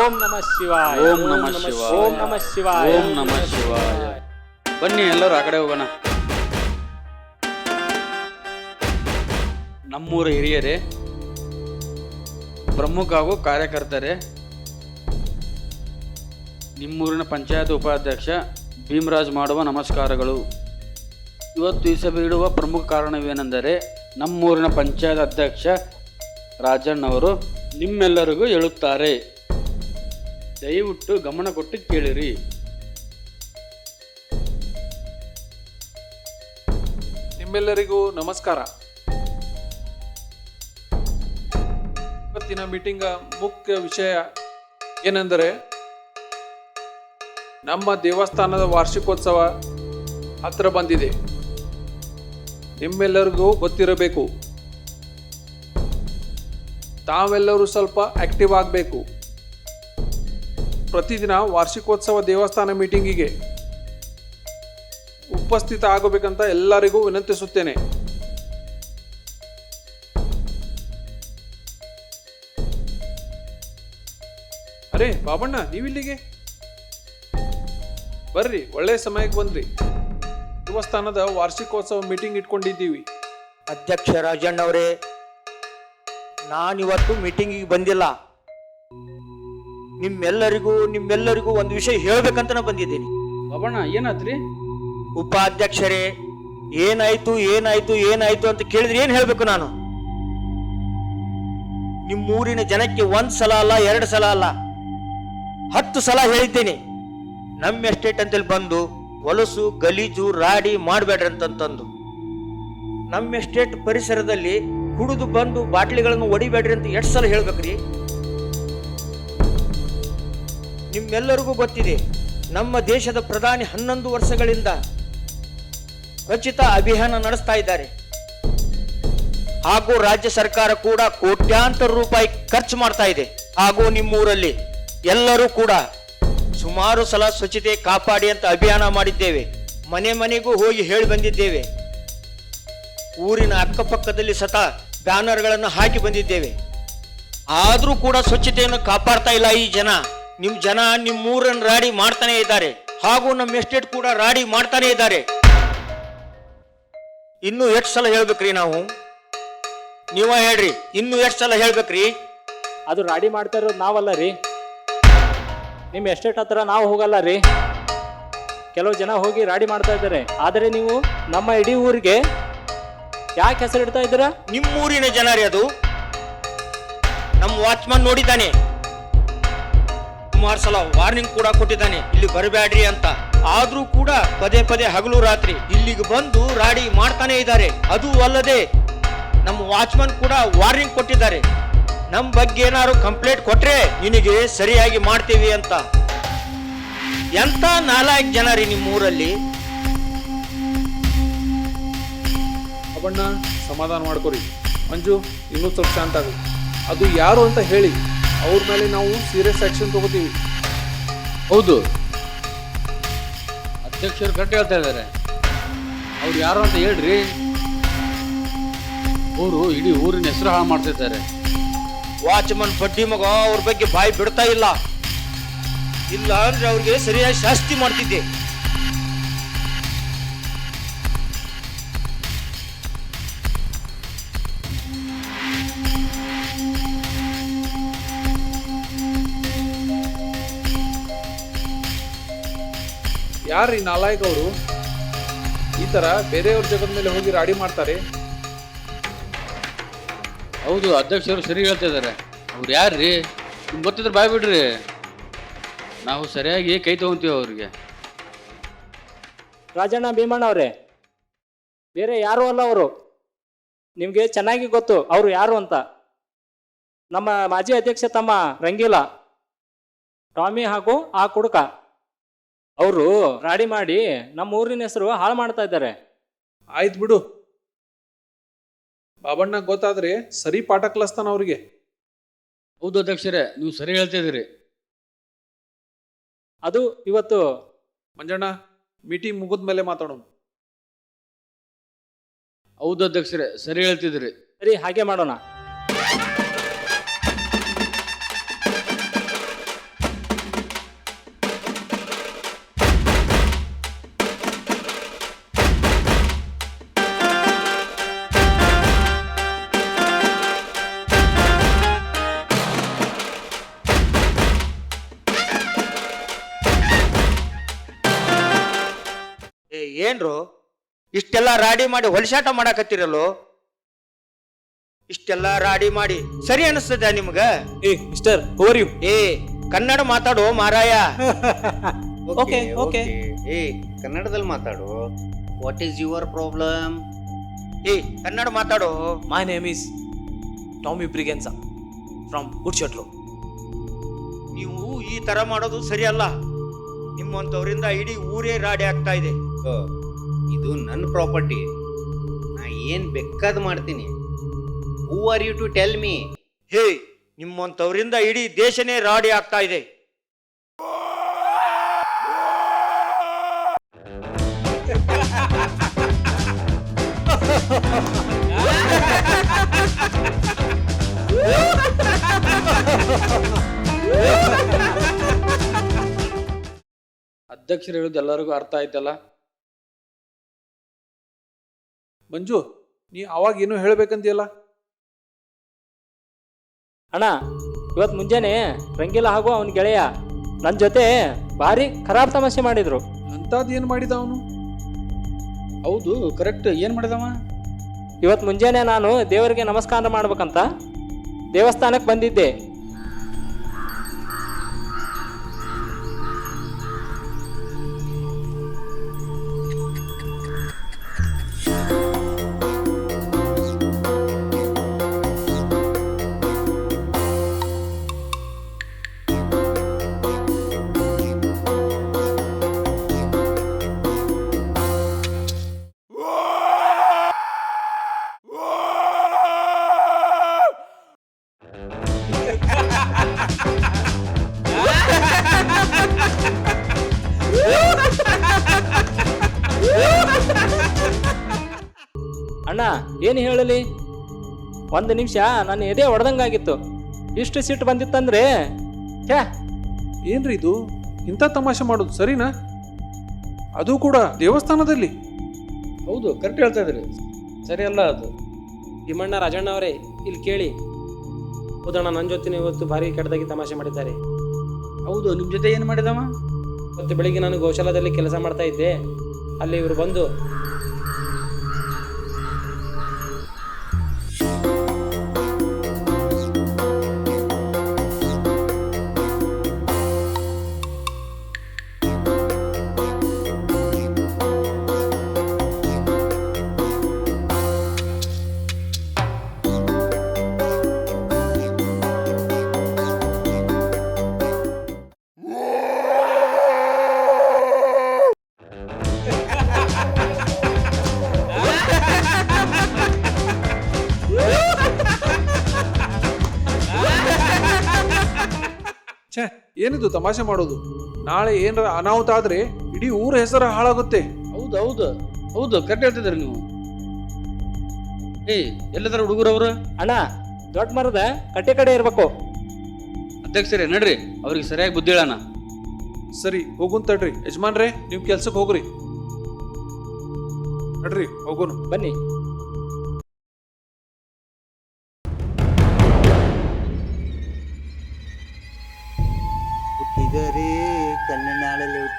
ಓಂ ನಮ ಶಿವಾಯ. ಓಂ ನಮ ಶಿವಾಯ. ಓಂ ನಮ ಶಿವಾಯ. ಓಂ ನಮ ಶಿವಾಯ. ಬನ್ನಿ ಎಲ್ಲರೂ ಆ ಕಡೆ ಹೋಗೋಣ. ನಮ್ಮೂರ ಹಿರಿಯರೇ ಪ್ರಮುಖ ಹಾಗೂ ಕಾರ್ಯಕರ್ತರೇ ನಿಮ್ಮೂರಿನ ಪಂಚಾಯತ್ ಉಪಾಧ್ಯಕ್ಷ ಭೀಮರಾಜ್ ಮಾಡುವ ನಮಸ್ಕಾರಗಳು. ಇವತ್ತು ಈ ಸಭೆ ಇಡುವ ಪ್ರಮುಖ ಕಾರಣವೇನೆಂದರೆ ನಮ್ಮೂರಿನ ಪಂಚಾಯತ್ ಅಧ್ಯಕ್ಷ ರಾಜಣ್ಣವರು ನಿಮ್ಮೆಲ್ಲರಿಗೂ ಹೇಳುತ್ತಾರೆ. ದಯವಿಟ್ಟು ಗಮನ ಕೊಟ್ಟು ಕೇಳಿರಿ. ನಿಮ್ಮೆಲ್ಲರಿಗೂ ನಮಸ್ಕಾರ. ಇವತ್ತಿನ ಮೀಟಿಂಗ್ ಮುಖ್ಯ ವಿಷಯ ಏನೆಂದರೆ, ನಮ್ಮ ದೇವಸ್ಥಾನದ ವಾರ್ಷಿಕೋತ್ಸವ ಹತ್ರ ಬಂದಿದೆ. ನಿಮ್ಮೆಲ್ಲರಿಗೂ ಗೊತ್ತಿರಬೇಕು. ತಾವೆಲ್ಲರೂ ಸ್ವಲ್ಪ ಆಕ್ಟಿವ್ ಆಗಬೇಕು. ಪ್ರತಿದಿನ ವಾರ್ಷಿಕೋತ್ಸವ ದೇವಸ್ಥಾನ ಮೀಟಿಂಗಿಗೆ ಉಪಸ್ಥಿತ ಆಗಬೇಕಂತ ಎಲ್ಲರಿಗೂ ವಿನಂತಿಸುತ್ತೇನೆ. ಅರೆ ಬಾಬಣ್ಣ, ನೀವಿಲ್ಲಿಗೆ? ಬರ್ರಿ, ಒಳ್ಳೆ ಸಮಯಕ್ಕೆ ಬಂದ್ರಿ. ದೇವಸ್ಥಾನದ ವಾರ್ಷಿಕೋತ್ಸವ ಮೀಟಿಂಗ್ ಇಟ್ಕೊಂಡಿದ್ದೀವಿ. ಅಧ್ಯಕ್ಷ ರಾಜಣ್ಣವರೇ, ನಾನಿವತ್ತು ಮೀಟಿಂಗಿಗೆ ಬಂದಿಲ್ಲ. ನಿಮ್ಮೆಲ್ಲರಿಗೂ ನಿಮ್ಮೆಲ್ಲರಿಗೂ ಒಂದು ವಿಷಯ ಹೇಳ್ಬೇಕಂತ ನಾ ಬಂದಿದ್ದೀನಿ. ಬಾಬಣ್ಣ ಏನಾತ್ರಿ? ಉಪಾಧ್ಯಕ್ಷರೇ ಏನಾಯ್ತು ಏನಾಯ್ತು ಏನಾಯ್ತು ಅಂತ ಕೇಳಿದ್ರೆ ಏನ್ ಹೇಳ್ಬೇಕು ನಾನು? ನಿಮ್ಮೂರಿನ ಜನಕ್ಕೆ ಒಂದ್ ಸಲ ಅಲ್ಲ ಎರಡು ಸಲ ಅಲ್ಲ. ಹತ್ತು ಸಲ ಹೇಳಿದ್ದೇನೆ. ನಮ್ಮ ಎಸ್ಟೇಟ್ ಅಂತೇಳಿ ಬಂದು ಹೊಲಸು ಗಲೀಜು ರಾಡಿ ಮಾಡಬೇಡ್ರಿ ಅಂತಂತಂದು. ನಮ್ಮ ಎಸ್ಟೇಟ್ ಪರಿಸರದಲ್ಲಿ ಕುಡಿದು ಬಂದು ಬಾಟ್ಲಿಗಳನ್ನು ಒಡಿಬೇಡ್ರಿ ಅಂತ ಎಷ್ಟು ಸಲ ಹೇಳ್ಬೇಕ್ರಿ? ನಿಮ್ಮೆಲ್ಲರಿಗೂ ಗೊತ್ತಿದೆ, ನಮ್ಮ ದೇಶದ ಪ್ರಧಾನಿ ಹನ್ನೊಂದು ವರ್ಷಗಳಿಂದ ರಚಿತ ಅಭಿಯಾನ ನಡೆಸ್ತಾ ಇದ್ದಾರೆ. ಹಾಗೂ ರಾಜ್ಯ ಸರ್ಕಾರ ಕೂಡ ಕೋಟ್ಯಾಂತರ ರೂಪಾಯಿ ಖರ್ಚು ಮಾಡ್ತಾ ಇದೆ. ಹಾಗೂ ನಿಮ್ಮೂರಲ್ಲಿ ಎಲ್ಲರೂ ಕೂಡ ಸುಮಾರು ಸಲ ಸ್ವಚ್ಛತೆ ಕಾಪಾಡಿ ಅಂತ ಅಭಿಯಾನ ಮಾಡಿದ್ದೇವೆ. ಮನೆ ಮನೆಗೂ ಹೋಗಿ ಹೇಳಿ ಬಂದಿದ್ದೇವೆ. ಊರಿನ ಅಕ್ಕಪಕ್ಕದಲ್ಲಿ ಸತ ಬ್ಯಾನರ್ಗಳನ್ನು ಹಾಕಿ ಬಂದಿದ್ದೇವೆ. ಆದರೂ ಕೂಡ ಸ್ವಚ್ಛತೆಯನ್ನು ಕಾಪಾಡ್ತಾ ಇಲ್ಲ ಈ ಜನ. ನಿಮ್ ಜನ ನಿಮ್ ಊರನ್ನು ರಾಡಿ ಮಾಡ್ತಾನೆ ಇದ್ದಾರೆ. ಹಾಗೂ ನಮ್ಮ ಎಸ್ಟೇಟ್ ಕೂಡ ರಾಡಿ ಮಾಡ್ತಾನೆ ಇದ್ದಾರೆ. ಇನ್ನು ಎಷ್ಟು ಸಲ ಹೇಳ್ಬೇಕ್ರಿ ನಾವು? ನೀವ ಹೇಳ್ರಿ ಇನ್ನು ಎಷ್ಟು ಸಲ ಹೇಳ್ಬೇಕ್ರಿ? ಅದು ರಾಡಿ ಮಾಡ್ತಾ ಇರೋದು ನಾವಲ್ಲ ರೀ. ನಿಮ್ಮ ಎಸ್ಟೇಟ್ ಹತ್ರ ನಾವು ಹೋಗಲ್ಲ ರೀ. ಕೆಲವು ಜನ ಹೋಗಿ ರಾಡಿ ಮಾಡ್ತಾ ಇದ್ದಾರೆ. ಆದರೆ ನೀವು ನಮ್ಮ ಇಡೀ ಊರಿಗೆ ಯಾಕೆ ಹೆಸರಿಡ್ತಾ ಇದ್ದೀರಾ? ನಿಮ್ಮೂರಿನ ಜನ ರೀ ಅದು. ನಮ್ಮ ವಾಚ್ಮನ್ ನೋಡಿದ್ದಾನೆ. ಸುಮಾರು ಸಲ ವಾರ್ನಿಂಗ್ ಕೂಡ ಕೊಟ್ಟಿದ್ದಾನೆ. ಇಲ್ಲಿ ಬರಬೇಡ್ರಿ ಅಂತ. ಆದ್ರೂ ಕೂಡ ಪದೇ ಪದೇ ಹಗಲು ರಾತ್ರಿ ಇಲ್ಲಿಗೆ ಬಂದು ರಾಡಿ ಮಾಡ್ತಾನೆ ಇದ್ದಾರೆ. ಅದು ಅಲ್ಲದೆ ನಮ್ಮ ವಾಚ್ಮನ್ ಕೂಡ ವಾರ್ನಿಂಗ್ ಕೊಟ್ಟಿದ್ದಾರೆ. ನಮ್ಮ ಬಗ್ಗೆ ಏನಾದ್ರು ಕಂಪ್ಲೇಂಟ್ ಕೊಟ್ರೆ ನಿನಗೆ ಸರಿಯಾಗಿ ಮಾಡ್ತೀವಿ ಅಂತ. ಎಂತ ನಾಲ್ಕು ಜನ ರೀ ನಿಮ್ಮ ಊರಲ್ಲಿ ಸಮಾಧಾನ ಮಾಡ್ಕೊರಿ. ಮಂಜು, ಇನ್ನೂ ಸ್ವಲ್ಪ ಶಾಂತ ಅದು ಯಾರು ಅಂತ ಹೇಳಿ. ಅವ್ರ ಮೇಲೆ ನಾವು ಸೀರಿಯಸ್ ಆಕ್ಷನ್ ತಗೋತೀವಿ. ಹೌದು. ಅಧ್ಯಕ್ಷರು ಕಟ್ಟಿ ಹೇಳ್ತಾ ಇದ್ದಾರೆ. ಅವ್ರು ಯಾರು ಅಂತ ಹೇಳ್ರಿ. ಅವರು ಇಡೀ ಊರಿನ ಹೆಸರು ಹಾಳು ಮಾಡ್ತಿದ್ದಾರೆ ವಾಚ್ಮನ್ ಬಡ್ಡಿ ಮಗ ಅವ್ರ ಬಗ್ಗೆ ಬಾಯಿ ಬಿಡ್ತಾ ಇಲ್ಲ. ಇಲ್ಲ ಅಂದ್ರೆ ಅವ್ರಿಗೆ ಸರಿಯಾಗಿ ಶಾಸ್ತಿ ಮಾಡ್ತಿದ್ದೆ. ಯಾರು ಈ ನಾಲಾಯಕ್ ಅವರು ಈ ತರ ಬೇರೆಯವ್ರ ಜಗದ ಮೇಲೆ ಹೋಗಿ ರಾಡಿ ಮಾಡ್ತಾರೆ? ಹೌದು ಅಧ್ಯಕ್ಷರು ಸರಿ ಹೇಳ್ತಾ ಇದ್ದಾರೆ ಅವ್ರು ಯಾರ್ರಿ? ನಿಮ್ಗೆ ಗೊತ್ತಿದ್ರೆ ಬಾಯ್ ಬಿಡ್ರಿ. ನಾವು ಸರಿಯಾಗಿ ಕೈ ತಗೊಂತೀವಿ ಅವ್ರಿಗೆ. ರಾಜಣ್ಣ ಭೀಮಣ್ಣ ಅವರೇ ಬೇರೆ ಯಾರು ಅಲ್ಲ ಅವರು. ನಿಮಗೆ ಚೆನ್ನಾಗಿ ಗೊತ್ತು ಅವರು ಯಾರು ಅಂತ. ನಮ್ಮ ಮಾಜಿ ಅಧ್ಯಕ್ಷ ತಮ್ಮ ರಂಗೀಲ ಟಾಮಿ ಹಾಗೂ ಆ ಕುಡುಕ. ಅವರು ರಾಡಿ ಮಾಡಿ ನಮ್ಮ ಊರಿನ ಹೆಸರು ಹಾಳು ಮಾಡ್ತಾ ಇದ್ದಾರೆ. ಆಯ್ತು ಬಿಡು. ಬಾಬಣ್ಣ ಗೊತ್ತಾದ್ರೆ ಸರಿ ಪಾಠ ಕಲಿಸ್ತಾನ ಅವ್ರಿಗೆ. ಹೌದು ಅಧ್ಯಕ್ಷರೇ ನೀವು ಸರಿ ಹೇಳ್ತಾ ಇದ್ದೀರಿ. ಅದು ಇವತ್ತು ಮಂಜಣ್ಣ ಮೀಟಿಂಗ್ ಮುಗಿದ ಮೇಲೆ ಮಾತಾಡೋಣ. ಹೌದು ಅಧ್ಯಕ್ಷರೇ ಸರಿ ಹೇಳ್ತಿದ್ದೀರಿ ಸರಿ ಹಾಗೆ ಮಾಡೋಣ. ಏನ್ರು? ಇಷ್ಟೆಲ್ಲ ರಾಡಿ ಮಾಡಿ ಹೊಲಸಾಟ ಮಾಡಾಕತ್ತಿರಲ್ಲೋ? ಇಷ್ಟೆಲ್ಲ ರಾಡಿ ಮಾಡಿ. ಸರಿ ಅನಿಸ್ತದ ನಿಮ್ಗ? ಏ ಮಿಸ್ಟರ್ ಓವರ್ ಯು ಏ ಕನ್ನಡ ಮಾತಾಡೋ ಮಾರಾಯ. ಓಕೆ ಓಕೆ ಏ ಕನ್ನಡದಲ್ಲಿ ಮಾತಾಡು. ವಾಟ್ ಈಸ್ ಯುವರ್ ಪ್ರಾಬ್ಲಮ್ ಏ ಕನ್ನಡ ಮಾತಾಡು. My name is Tommy Braganza from ಗುಡ್ಶಟ್ರು ನೀವು ಈ ತರ ಮಾಡೋದು ಸರಿಯಲ್ಲ. ನಿಮ್ಮಂತವರಿಂದ ಇಡೀ ಊರೇ ರಾಡಿ ಆಗ್ತಾ ಇದೆ. ಇದು ನನ್ನ ಪ್ರಾಪರ್ಟಿ. ನಾ ಏನ್ ಬೇಕಾದ್ ಮಾಡ್ತೀನಿ. Who are you to tell me hey ನಿಮ್ಮಂತವರಿಂದ ಇಡೀ ದೇಶನೇ ರಾಡಿ ಆಗ್ತಾ ಇದೆ. ಅಧ್ಯಕ್ಷರು ಹೇಳುದು ಎಲ್ಲರಿಗೂ ಅರ್ಥ ಆಯ್ತಲ್ಲ? ಮಂಜು ನೀ ಅವಾಗ ಏನೋ ಹೇಳ್ಬೇಕಂತೀಯಲ್ಲ ಅಣ್ಣ ಇವತ್ತು ಮುಂಜಾನೆ ರಂಗಿಲ್ಲ ಹಾಗೂ ಅವನ ಗೆಳೆಯ ನನ್ನ ಜೊತೆ ಭಾರಿ ಖರಾಬ್ ತಮಾಷೆ ಮಾಡಿದ್ರು. ಅಂಥದ್ದು ಏನು ಮಾಡಿದ ಅವನು? ಹೌದು ಕರೆಕ್ಟ್ ಏನು ಮಾಡಿದವ? ಇವತ್ತು ಮುಂಜಾನೆ ನಾನು ದೇವರಿಗೆ ನಮಸ್ಕಾರ ಮಾಡ್ಬೇಕಂತ ದೇವಸ್ಥಾನಕ್ಕೆ ಬಂದಿದ್ದೆ. ಒಂದು ನಿಮಿಷ ನನ್ನ ಎದೆ ಹೊಡೆದಂಗಾಗಿತ್ತು ಇಷ್ಟು ಸಿಟ್ಟು ಬಂದಿತ್ತಂದ್ರೆ? ಛೇ! ಏನ್ರಿ ಇದು? ಇಂಥ ತಮಾಷೆ ಮಾಡೋದು ಸರಿನಾ? ಅದು ಕೂಡ ದೇವಸ್ಥಾನದಲ್ಲಿ? ಹೌದು ಕರೆಕ್ಟ್ ಹೇಳ್ತಾ ಇದ್ರಿ ಸರಿ ಅಲ್ಲ ಅದು. ಭೀಮಣ್ಣ ರಾಜಣ್ಣ ಅವರೇ ಇಲ್ಲಿ ಕೇಳಿ. ಹೌದಣ್ಣ ನನ್ನ ಜೊತೆ ಇವತ್ತು ಭಾರಿ ಕೆಟ್ಟದಾಗಿ ತಮಾಷೆ ಮಾಡಿದ್ದಾರೆ. ಹೌದು ನಿಮ್ಮ ಜೊತೆ ಏನು ಮಾಡಿದವ? ಇವತ್ತು ಬೆಳಿಗ್ಗೆ ನಾನು ಗೋಶಾಲದಲ್ಲಿ ಕೆಲಸ ಮಾಡ್ತಾ ಇದ್ದೆ. ಅಲ್ಲಿ ಇವರು ಬಂದು ಏನಿದು ತಮಾಷೆ ಮಾಡೋದು. ನಾಳೆ ಏನರ ಅನಾಹುತ ಆದ್ರೆ ಇಡೀ ಊರ ಹೆಸರು ಹಾಳಾಗುತ್ತೆ. ಹೌದು ಹೌದು ಹೌದು ಕರೆಕ್ಟ್ ಹೇಳ್ತಿದ್ರಿ ನೀವು. ಏಯ್ ಎಲ್ಲದರ ಹುಡುಗರವ್ರ ಅಣ್ಣ ದೊಡ್ಡ ಮರದ ಕಟ್ಟೆ ಕಡೆ ಇರ್ಬೇಕು. ಅಧ್ಯಕ್ಷರೇ ನಡ್ರಿ ಅವ್ರಿಗೆ ಸರಿಯಾಗಿ ಬುದ್ಧಿ ಹೇಳಣ. ಸರಿ ಹೋಗುನ್ ತಡ್ರಿ. ಯಜಮಾನ್ರೇ ನೀವು ಕೆಲ್ಸಕ್ಕೆ ಹೋಗ್ರಿ. ನಡ್ರಿ ಹೋಗೋನು. ಬನ್ನಿ.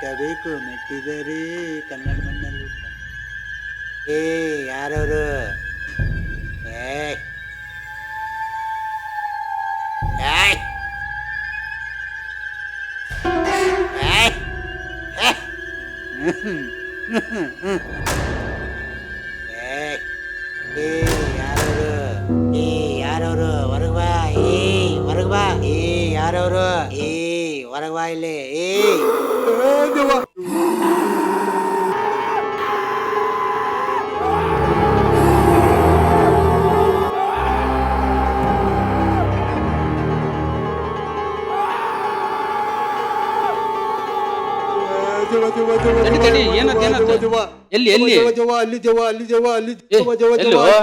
ಹುಟ್ಟಬೇಕು ಮೆಟ್ಟಿದರೆ ಕನ್ನಡ ಮಣ್ಣಲ್ಲಿ ಏ ಯಾರವರು ಏ! ಏ ಯಾರವರು ಏ ಯಾರವರು ಹೊರಗ್ ಬಾ ಏ ಹೊರಗ್ ಏ ಯಾರವರು ಏ ಹೊರಗ್ ಬಾ ಇಲ್ಲಿ ಏ ಏನಾತ್? ಎಲ್ಲಿ ಎಲ್ಲಿ? ಅಲ್ಲಿ ದೇವ ಅಲ್ಲಿ ದೇವ ಅಲ್ಲಿ ಏ, ದೇವ ದೇವ ಎಲ್ಲೋ? ದೇವ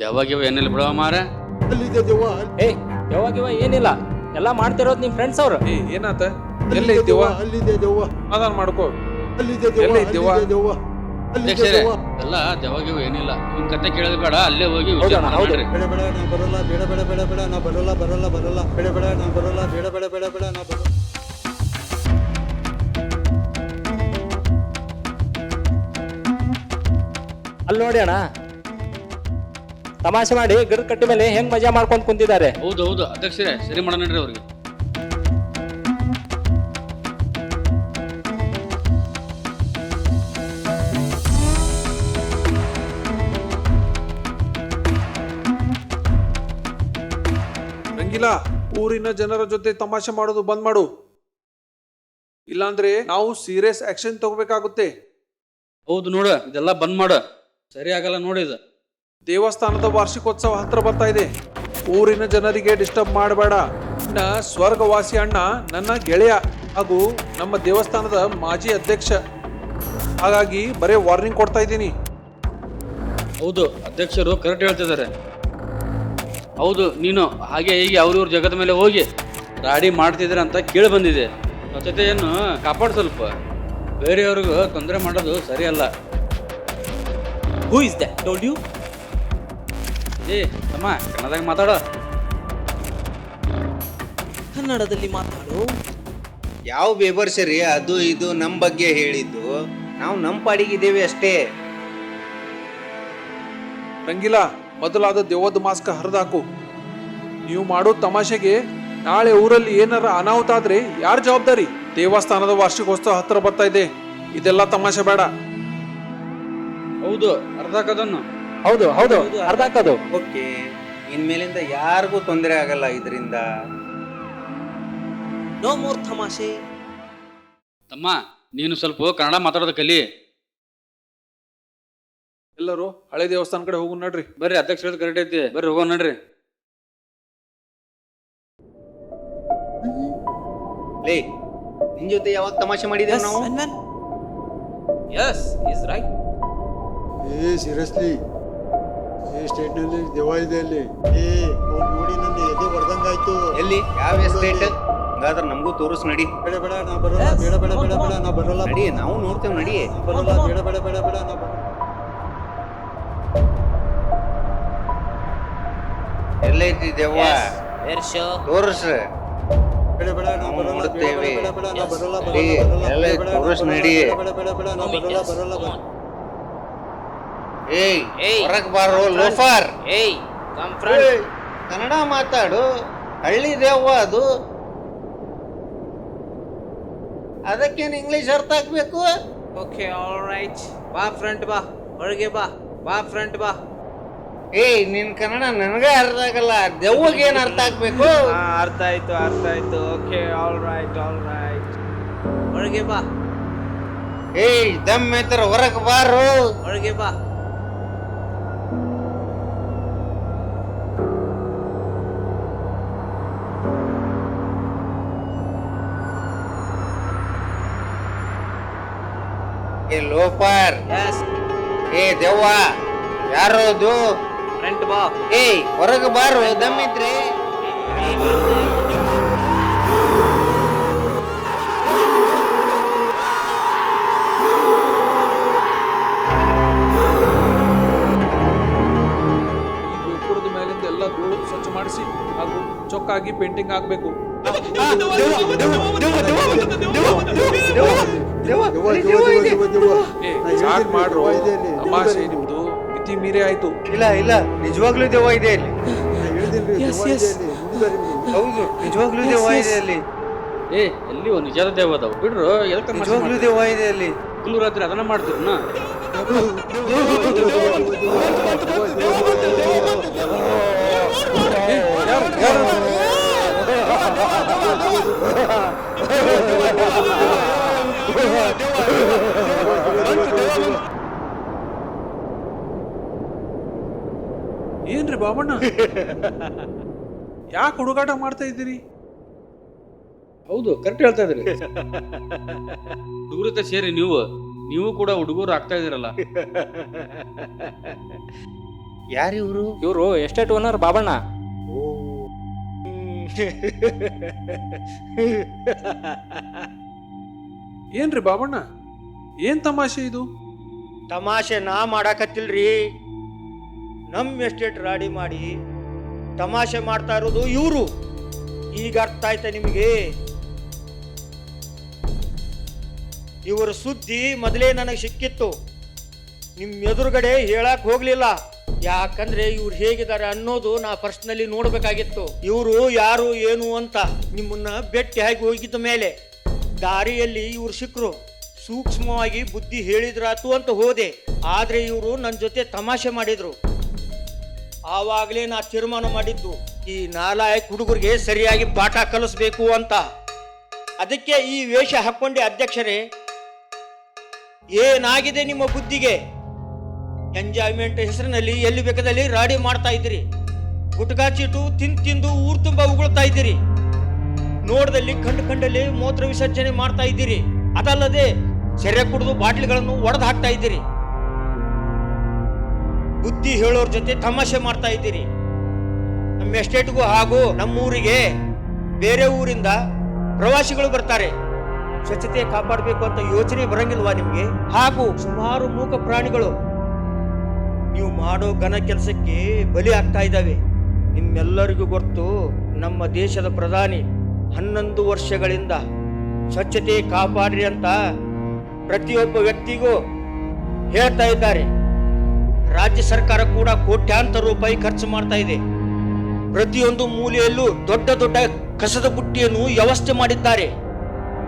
ದೇವಾಗಿವ ಏನಿಲ್ಲ ಬಿಡವ ಮಾರ ಅಲ್ಲಿ ಯಾವಾಗ ಇವ ಏನಿಲ್ಲ. ಎಲ್ಲ ಮಾಡ್ತಿರೋದು ನಿಮ್ ಫ್ರೆಂಡ್ಸ್ ಅವರು. ಏ ಏನಾತ? ಎಲ್ಲ ಅಲ್ಲಿದೆ ಇದ್ದೀವ? ದೇವ ಅಲ್ಲಿದೆ ದೇವ ಸಮಾಧಾನ ಮಾಡ್ಕೋ. ಅಲ್ಲಿದೆ ದೆವ್ವ ಎಲ್ಲ ಇದ್ದೀವ? ಅಲ್ಲಿದೆ ದೇವ ಅಲ್ಲಿದೆ ಅಧ್ಯಕ್ಷರೇ ದೇವ ಎಲ್ಲ ದೇವಾಗಿವ ಏನಿಲ್ಲ. ನಿಮ್ ಕತೆ ಕೇಳೋದು ಬೇಡ ಅಲ್ಲೇ ಹೋಗಿ ವಿಚಾರ ಹೌದಣ್ಣ, ಹೌದು. ಮಾಡ್ರಿ ಬೇಡ ಬೇಡ ನಾ ಬರಲ್ಲ ಬೇಡ ಬೇಡ ಬೇಡ ಬೇಡ ನಾ ಬರಲ್ಲ ಬರಲ್ಲ ಬರಲ್ಲ. ಬೇಡ ಬೇಡ ನಾ ಬರಲ್ಲ ಬೇಡ ಬೇಡ ಬೇಡ ಬೇಡ ನಾ ಬರಲ್ಲ. ಅಲ್ಲಿ ನೋಡಿ ಅಣ್ಣ. ತಮಾಷೆ ಮಾಡಿ ಗಿಡ ಕಟ್ಟಿ ಮೇಲೆ ಹೆಂಗ್ ಮಜಾ ಮಾಡ್ಕೊಂಡ್ ಕುಂತಿದ್ದಾರೆ. ಹೌದು ಹೌದು. ಅಧ್ಯಕ್ಷರೇ ಸರಿ ಮಾಡೋಣ ನಡ್ರಿ ಅವ್ರಿಗೆ. ರಂಗಿಲ ಊರಿನ ಜನರ ಜೊತೆ ತಮಾಷೆ ಮಾಡೋದು ಬಂದ್ ಮಾಡು. ಇಲ್ಲಾಂದ್ರೆ ನಾವು ಸೀರಿಯಸ್ ಆಕ್ಷನ್ ತಗೋಬೇಕಾಗುತ್ತೆ. ಹೌದು ನೋಡ ಇದೆಲ್ಲ ಬಂದ್ ಮಾಡ. ಸರಿ ಆಗಲ್ಲ ನೋಡಿ ಇದು. ದೇವಸ್ಥಾನದ ವಾರ್ಷಿಕೋತ್ಸವ ಹತ್ರ ಬರ್ತಾ ಇದೆ. ಊರಿನ ಜನರಿಗೆ ಡಿಸ್ಟರ್ಬ್ ಮಾಡಬೇಡ. ಅಣ್ಣ ಸ್ವರ್ಗವಾಸಿ ಅಣ್ಣ ನನ್ನ ಗೆಳೆಯ ಹಾಗೂ ನಮ್ಮ ದೇವಸ್ಥಾನದ ಮಾಜಿ ಅಧ್ಯಕ್ಷ. ಹಾಗಾಗಿ ಬರೇ ವಾರ್ನಿಂಗ್ ಕೊಡ್ತಾ ಇದ್ದೀನಿ. ಹೌದು ಅಧ್ಯಕ್ಷರು ಕರೆಕ್ಟ್ ಹೇಳ್ತಿದ್ದಾರೆ. ಹೌದು ನೀನು ಹಾಗೆ ಹೀಗೆ ಅವ್ರಿವ್ರ ಜಗದ ಮೇಲೆ ಹೋಗಿ ರಾಡಿ ಮಾಡ್ತಿದ್ರೆ ಅಂತ ಕೇಳಿ ಬಂದಿದೆ ಸ್ವಚ್ಛತೆಯನ್ನು ಕಾಪಾಡು ಸ್ವಲ್ಪ. ಬೇರೆಯವ್ರಿಗೂ ತೊಂದರೆ ಮಾಡೋದು ಸರಿಯಲ್ಲ. Who is that told you ಏ ತಮ್ಮ ಕನ್ನಡದಾಗ ಮಾತಾಡೋ. ಕನ್ನಡದಲ್ಲಿ ಮಾತಾಡು. ಯಾವ ಬೇಬರ್ಸರಿ ಅದು ಇದು ನಮ್ಮ ಬಗ್ಗೆ ಹೇಳಿದ್ದು? ನಾವು ನಮ್ಮ ಪಾಡಿಗಿದ್ದೇವೆ ಅಷ್ಟೇ. ರಂಗಿಲ ಮೊದಲಾದ ದೇವದ ಮಾಸ್ಕ ಹರಿದಾಕು. ನೀವು ಮಾಡೋ ತಮಾಷೆಗೆ ನಾಳೆ ಊರಲ್ಲಿ ಏನಾರ ಅನಾಹುತ ಆದ್ರೆ ಯಾರ ಜವಾಬ್ದಾರಿ? ದೇವಸ್ಥಾನದ ವಾರ್ಷಿಕೋತ್ಸವ ಹತ್ರ ಬರ್ತಾ ಇದೆ. ಇದೆಲ್ಲ ತಮಾಷೆ ಬೇಡ. ಹೌದು ಅರ್ಧ ಹಾಕೋದನ್ನು ಹೌದು ಹೌದು ಅರ್ಧ ಓಕೆ ಓಕೆ ಇನ್ಮೇಲಿಂದ ಯಾರಿಗೂ ತೊಂದರೆ ಆಗಲ್ಲ ಇದರಿಂದ. ನೋ ಮೋರ್ ತಮಾಷೆ. ತಮ್ಮ ನೀನು ಸ್ವಲ್ಪ ಕನ್ನಡ ಮಾತಾಡೋದು ಕಲಿ ಎಲ್ಲರೂ ಹಳೆ ದೇವಸ್ಥಾನ ಕಡೆ ಹೋಗು ನಡ್ರಿ. ಬರ್ರಿ ಅಧ್ಯಕ್ಷ ಕರೆಕ್ಟ್ ಐತಿ. ಬರ್ರಿ ಹೋಗೋಣ ನಡ್ರಿ. ಲೇ ನಿನ್ ಜೊತೆ ಯಾವಾಗ ತಮಾಷೆ ಮಾಡಿದೆ Yes, ನಾವು? Yes man. ರೈಟ್ ಏ ಸೀರಿಯಸ್ಲಿ ಏ ಸ್ಟೇಟ್ನಲ್ಲಿ ದೆವ್ವ ಇದೆ ಅಲ್ಲಿ. ಏ ಅವ್ನು ನೋಡಿ ನನ್ನ ಎದೆ ಹೊಡೆದಂಗಾಯ್ತು. ಎಲ್ಲಿ? ಯಾವ ಎಸ್ಟೇಟ್ ಹಂಗಾದ್ರೆ ನಮಗೂ ತೋರಿಸ್ ನಡಿ. ಬೇಡ ಬೇಡ ನಾ ಬರಲ್ಲ ಬೇಡ ಬೇಡ ಬೇಡ ಬೇಡ ನಾ ಬರಲ್ಲ. ನಡಿ ನಾವು ನೋಡ್ತೇವೆ ನಡಿ. ಬರೋಲ್ಲ ಬರಲ್ಲ ಬೇಡ ಬೇಡ ಬೇಡ ಬೇಡ ನಾ ಬರಲ್ಲ. Come in, ಬರಲ್ಲ yes, ಬರಲ್ಲ come ಬರಲ್ಲ on. ಏಯ್ ಏಯ್, ಹೊರಗ್ ಬಾರೋ ಲೋಫಾರ್. ಏಯ್, ಕನ್ನಡ ಮಾತಾಡು. ಹಳ್ಳಿ ದೆವ್ವ ಅದು. ಅದಕ್ಕೇನು ಇಂಗ್ಲಿಷ್ ಅರ್ಥ ಆಗ್ಬೇಕು? ಓಕೆ ಆಲ್ ರೈಟ್ ಬಾ ಫ್ರಂಟ್ ಬಾ. ಹೊರಗೆ ಬಾ. ಬಾ ಫ್ರಂಟ್ ಬಾ. ಏಯ್ ನಿನ್ ಕನ್ನಡ ನನಗೆ ಅರ್ಥ ಆಗಲ್ಲ. ದೆವ್ವಗೆ ಏನ್ ಅರ್ಥ ಆಗ್ಬೇಕು? ಹಾ ಅರ್ಥ ಆಯ್ತು ಅರ್ಥ ಆಯ್ತು. Okay all right all right ಹೊರಗೆ ಬಾ. ಏಯ್ ದಮ್ ಐತರ ಹೊರಗ್ ಬಾರು. ಒಳಗೆ ಬಾ. ಏ ಲೋಫಾರ್. ಎಸ್ ಏ ದೆವ್ವ ಯಾರೋ ಅದು ಫ್ರಂಟ್ ಬಾ ಏಯ್ ಹೊರಗೆ ಬಾರೋ ದಮ್ಮಿದ್ರೆ ಇದ್ರೆ ಈ ಗೋಪುರದ ಮೇಲಿಂದ ಎಲ್ಲ ಧೂಳು ಸ್ವಚ್ಛ ಮಾಡಿಸಿ ಹಾಗೂ ಚೊಕ್ಕಾಗಿ ಪೇಂಟಿಂಗ್ ಆಗ್ಬೇಕು ಮಾಡ್ರಿ ಏ ಸಾಕ್. ತಮಾಷೆ ನಿಮ್ದು ಮೀರೇ ಆಯ್ತು. ಇಲ್ಲ ಇಲ್ಲ ನಿಜವಾಗ್ಲೂ ದೆವ್ವ ಇದೆ ಅಲ್ಲಿ. ಹೌದು ನಿಜವಾಗ್ಲೂ ದೆವ್ವ ಇದೆ ಅಲ್ಲಿ. ಏ ಎಲ್ಲಿ ಒಂದು ನಿಜದ ದೇವ ಅದಾವ. ಬಿಡ್ರು ಎದಕ್ಕೆ ನಿಜವಾಗ್ಲೂ ದೆವ್ವ ಇದೆ ಅಲ್ಲಿ. ಕುಲ್ಲು ರಾತ್ರಿ ಅದನ್ನ ಮಾಡ್ತೀರನ್ನ ಏ, ಯಾರು ಯಾರು ಏನ್ರಿ ಬಾಬಣ್ಣ. ಯಾಕೆ ಹುಡುಗಾಟ ಮಾಡ್ತಾ ಇದ್ದೀರಿ? ಹೌದು ಕರೆಕ್ಟ್ ಹೇಳ್ತಾ ಇದ್ರಿ ಹುಡುಗರ ಸೇರಿ ನೀವು ನೀವು ಕೂಡ ಹುಡುಗರು ಆಗ್ತಾ ಇದ್ದೀರಲ್ಲ. ಯಾರಿವ್ರು ಇವರು? Estate owner Babanna. ಏನ್ರಿ ಬಾಬಣ್ಣ? ಏನ್ ತಮಾಷೆ ಇದು? ತಮಾಷೆ ನಾ ಮಾಡಾಕತ್ತಿಲ್ರಿ. ನಮ್ಮ ಎಸ್ಟೇಟ್ ರಾಡಿ ಮಾಡಿ ತಮಾಷೆ ಮಾಡ್ತಾ ಇರೋದು ಇವರು. ಈಗ ಅರ್ಥ ಆಯ್ತಾ ನಿಮಗೆ? ಇವರ ಸುದ್ದಿ ಮೊದಲೇ ನನಗೆ ಸಿಕ್ಕಿತ್ತು. ನಿಮ್ಮ ಎದುರುಗಡೆ ಹೇಳಕ್ ಹೋಗ್ಲಿಲ್ಲ. ಯಾಕಂದ್ರೆ ಇವ್ರು ಹೇಗಿದ್ದಾರೆ ಅನ್ನೋದು ನಾ ಪರ್ಸ್ನಲಿ ನೋಡ್ಬೇಕಾಗಿತ್ತು. ಇವರು ಯಾರು, ಏನು ಅಂತ ನಿಮ್ಮನ್ನ ಬೆಟ್ಟಿ ಹಾಕಿ ಹೋಗಿದ್ದ ಮೇಲೆ ದಾರಿಯಲ್ಲಿ ಇವ್ರು ಸಿಕ್ಕರು ಸೂಕ್ಷ್ಮವಾಗಿ ಬುದ್ಧಿ ಹೇಳಿದ್ರಾತು ಅಂತ ಹೋದೆ. ಆದ್ರೆ ಇವರು ನನ್ನ ಜೊತೆ ತಮಾಷೆ ಮಾಡಿದ್ರು. ಆವಾಗಲೇ ನಾ ತೀರ್ಮಾನ ಮಾಡಿದ್ದು, ಈ ನಾಲಾಯಕ್ ಹುಡುಗರಿಗೆ ಸರಿಯಾಗಿ ಪಾಠ ಕಲಿಸ್ಬೇಕು ಅಂತ. ಅದಕ್ಕೆ ಈ ವೇಷ ಹಾಕೊಂಡೆ ಅಧ್ಯಕ್ಷರೇ. ಏನಾಗಿದೆ ನಿಮ್ಮ ಬುದ್ಧಿಗೆ? ಎಂಜಾಯ್ಮೆಂಟ್ ಹೆಸರಿನಲ್ಲಿ ಎಲ್ಲಿ ಬೇಕಾದಲ್ಲಿ ರಾಡಿ ಮಾಡ್ತಾ ಇದ್ದೀರಿ. ಗುಟ್ಕಾ ಚೀಟು ತಿಂದು ತಿಂದು ಊರು ತುಂಬ ಉಗುಳ್ತಾ ಇದ್ದೀರಿ. ನೋಡದಲ್ಲಿ ಕಂಡು ಕಂಡಲ್ಲಿ ಮೂತ್ರ ವಿಸರ್ಜನೆ ಮಾಡ್ತಾ ಇದ್ದೀರಿ. ಅದಲ್ಲದೆ ಸೆರೆ ಕುಡಿದು ಬಾಟ್ಲಿಗಳನ್ನು ಒಡೆದು ಹಾಕ್ತಾ ಇದ್ದೀರಿ. ಬುದ್ಧಿ ಹೇಳೋರ್ ಜೊತೆ ತಮಾಷೆ ಮಾಡ್ತಾ ಇದ್ದೀರಿ. ನಮ್ಮ ಎಸ್ಟೇಟ್ಗೂ ಹಾಗೂ ನಮ್ಮೂರಿಗೆ ಬೇರೆ ಊರಿಂದ ಪ್ರವಾಸಿಗಳು ಬರ್ತಾರೆ. ಸ್ವಚ್ಛತೆ ಕಾಪಾಡಬೇಕು ಅಂತ ಯೋಚನೆ ಬರಂಗಿಲ್ವಾ ನಿಮ್ಗೆ? ಹಾಗೂ ಸುಮಾರು ಮೂಕ ಪ್ರಾಣಿಗಳು ನೀವು ಮಾಡೋ ಘನ ಕೆಲಸಕ್ಕೆ ಬಲಿ ಆಗ್ತಾ ಇದ್ದಾವೆ. ನಿಮ್ಮೆಲ್ಲರಿಗೂ ಗೊತ್ತು, ನಮ್ಮ ದೇಶದ ಪ್ರಧಾನಿ ಹನ್ನೊಂದು ವರ್ಷಗಳಿಂದ ಸ್ವಚ್ಛತೆ ಕಾಪಾಡ್ರಿ ಅಂತ ಪ್ರತಿಯೊಬ್ಬ ವ್ಯಕ್ತಿಗೂ ಹೇಳ್ತಾ ಇದ್ದಾರೆ. ರಾಜ್ಯ ಸರ್ಕಾರ ಕೂಡ ಕೋಟ್ಯಾಂತರ ರೂಪಾಯಿ ಖರ್ಚು ಮಾಡ್ತಾ ಇದೆ. ಪ್ರತಿಯೊಂದು ಮೂಲೆಯಲ್ಲೂ ದೊಡ್ಡ ದೊಡ್ಡ ಕಸದ ಬುಟ್ಟಿಯನ್ನು ವ್ಯವಸ್ಥೆ ಮಾಡಿದ್ದಾರೆ.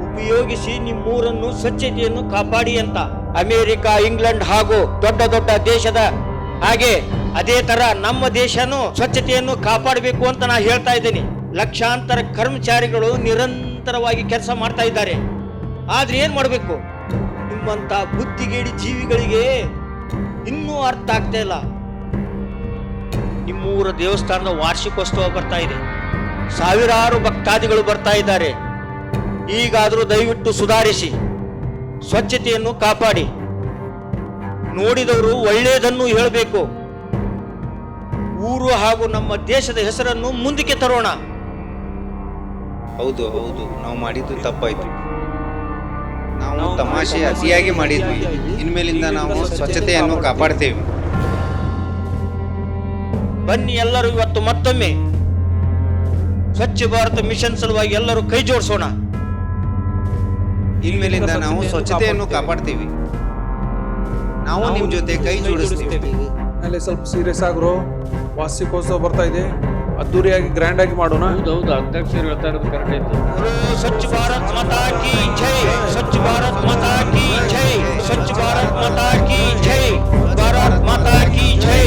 ಉಪಯೋಗಿಸಿ ನಿಮ್ಮೂರನ್ನು ಸ್ವಚ್ಛತೆಯನ್ನು ಕಾಪಾಡಿ ಅಂತ. ಅಮೆರಿಕ, ಇಂಗ್ಲೆಂಡ್ ಹಾಗೂ ದೊಡ್ಡ ದೊಡ್ಡ ದೇಶದ ಹಾಗೆ ಅದೇ ತರ ನಮ್ಮ ದೇಶನು ಸ್ವಚ್ಛತೆಯನ್ನು ಕಾಪಾಡಬೇಕು ಅಂತ ನಾ ಹೇಳ್ತಾ ಇದ್ದೀನಿ. ಲಕ್ಷಾಂತರ ಕರ್ಮಚಾರಿಗಳು ನಿರಂತರವಾಗಿ ಕೆಲಸ ಮಾಡ್ತಾ ಇದ್ದಾರೆ. ಆದ್ರೆ ಏನ್ ಮಾಡಬೇಕು? ನಿಮ್ಮಂತ ಬುದ್ಧಿಗೇಡಿ ಜೀವಿಗಳಿಗೆ ಇನ್ನೂ ಅರ್ಥ ಆಗ್ತಾ ಇಲ್ಲ. ನಿಮ್ಮೂರ ದೇವಸ್ಥಾನದ ವಾರ್ಷಿಕೋತ್ಸವ ಬರ್ತಾ ಇದೆ. ಸಾವಿರಾರು ಭಕ್ತಾದಿಗಳು ಬರ್ತಾ ಇದ್ದಾರೆ. ಈಗಾದರೂ ದಯವಿಟ್ಟು ಸುಧಾರಿಸಿ. ಸ್ವಚ್ಛತೆಯನ್ನು ಕಾಪಾಡಿ. ನೋಡಿದವರು ಒಳ್ಳೆಯದನ್ನು ಹೇಳಬೇಕು. ಊರು ಹಾಗೂ ನಮ್ಮ ದೇಶದ ಹೆಸರನ್ನು ಮುಂದಕ್ಕೆ ತರೋಣ. ಹೌದು ಹೌದು. ನಾವು ಮಾಡಿದ್ದು ತಪ್ಪಾಯ್ತು. ನಾವು ತಮಾಷೆ ಅತಿಯಾಗಿ ಮಾಡಿದ್ವಿ. ಇನ್ಮೇಲಿಂದ ನಾವು ಸ್ವಚ್ಛತೆಯನ್ನು ಕಾಪಾಡ್ತೇವೆ. ಬನ್ನಿ ಎಲ್ಲರೂ ಇವತ್ತು ಮತ್ತೊಮ್ಮೆ. ಸ್ವಚ್ಛ ಭಾರತ ಮಿಷನ್ ಸಲುವಾಗಿ ಎಲ್ಲರೂ ಕೈ ಜೋಡಿಸೋಣ. ಇನ್ಮೇಲಿಂದ ನಾವು ಸ್ವಚ್ಛತೆಯನ್ನು ಕಾಪಾಡ್ತೀವಿ. ನಾವು ನಿಮ್ ಜೊತೆ ಕೈ ಜೋಡಿಸ್ತೀವಿ. ಅಲ್ಲಿ ಸ್ವಲ್ಪ ಸೀರಿಯಸ್ ಆಗ್ರೋ ವಾರ್ಷಿಕೋತ್ಸವ ಬರ್ತಾ ಇದೆ. ಅದ್ದೂರಿಯಾಗಿ ಗ್ರ್ಯಾಂಡ್ ಆಗಿ ಮಾಡೋಣ ಹೌದೌದು ಅಧ್ಯಕ್ಷರು ಹೇಳ್ತಾ ಇರೋದು ಕರೆಕ್ಟ್ ಐತೆ ಸ್ವಚ್ಛ ಭಾರತ್ ಮತಾ ಕಿ ಜೈ ಸ್ವಚ್ಛ ಭಾರತ್ ಮತಾ ಕಿ ಜೈ ಸ್ವಚ್ಛ ಭಾರತ್ ಮತಾ ಕಿ ಜೈ ಭಾರತ್ ಮತಾ ಕಿ ಜೈ